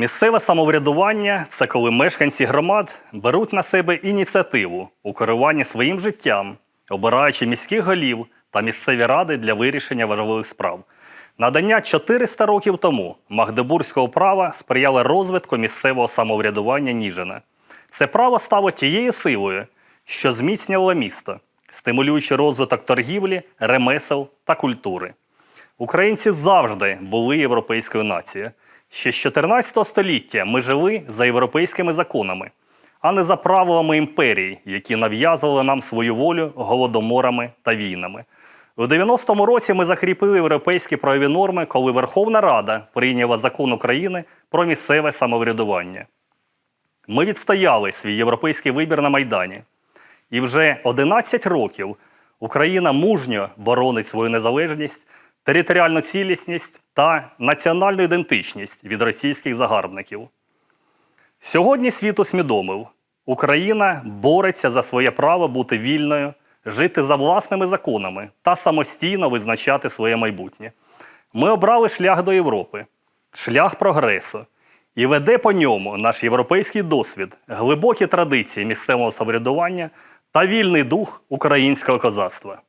Місцеве самоврядування це коли мешканці громад беруть на себе ініціативу у керуванні своїм життям, обираючи міських голів та місцеві ради для вирішення важливих справ. Надання 400 років тому Магдебурзького права сприяло розвитку місцевого самоврядування Ніжина. Це право стало тією силою, що зміцнювало місто, стимулюючи розвиток торгівлі, ремесел та культури. Українці завжди були європейською нацією. Ще з 14 століття ми жили за європейськими законами, а не за правилами імперій, які нав'язували нам свою волю голодоморами та війнами. У 90-му році ми закріпили європейські правові норми, коли Верховна Рада прийняла закон України про місцеве самоврядування. Ми відстояли свій європейський вибір на Майдані. І вже 11 років Україна мужньо боронить свою незалежність, територіальну цілісність та національну ідентичність від російських загарбників. Сьогодні світ усвідомив, Україна бореться за своє право бути вільною, жити за власними законами та самостійно визначати своє майбутнє. Ми обрали шлях до Європи, шлях прогресу, і веде по ньому наш європейський досвід, глибокі традиції місцевого самоврядування та вільний дух українського козацтва.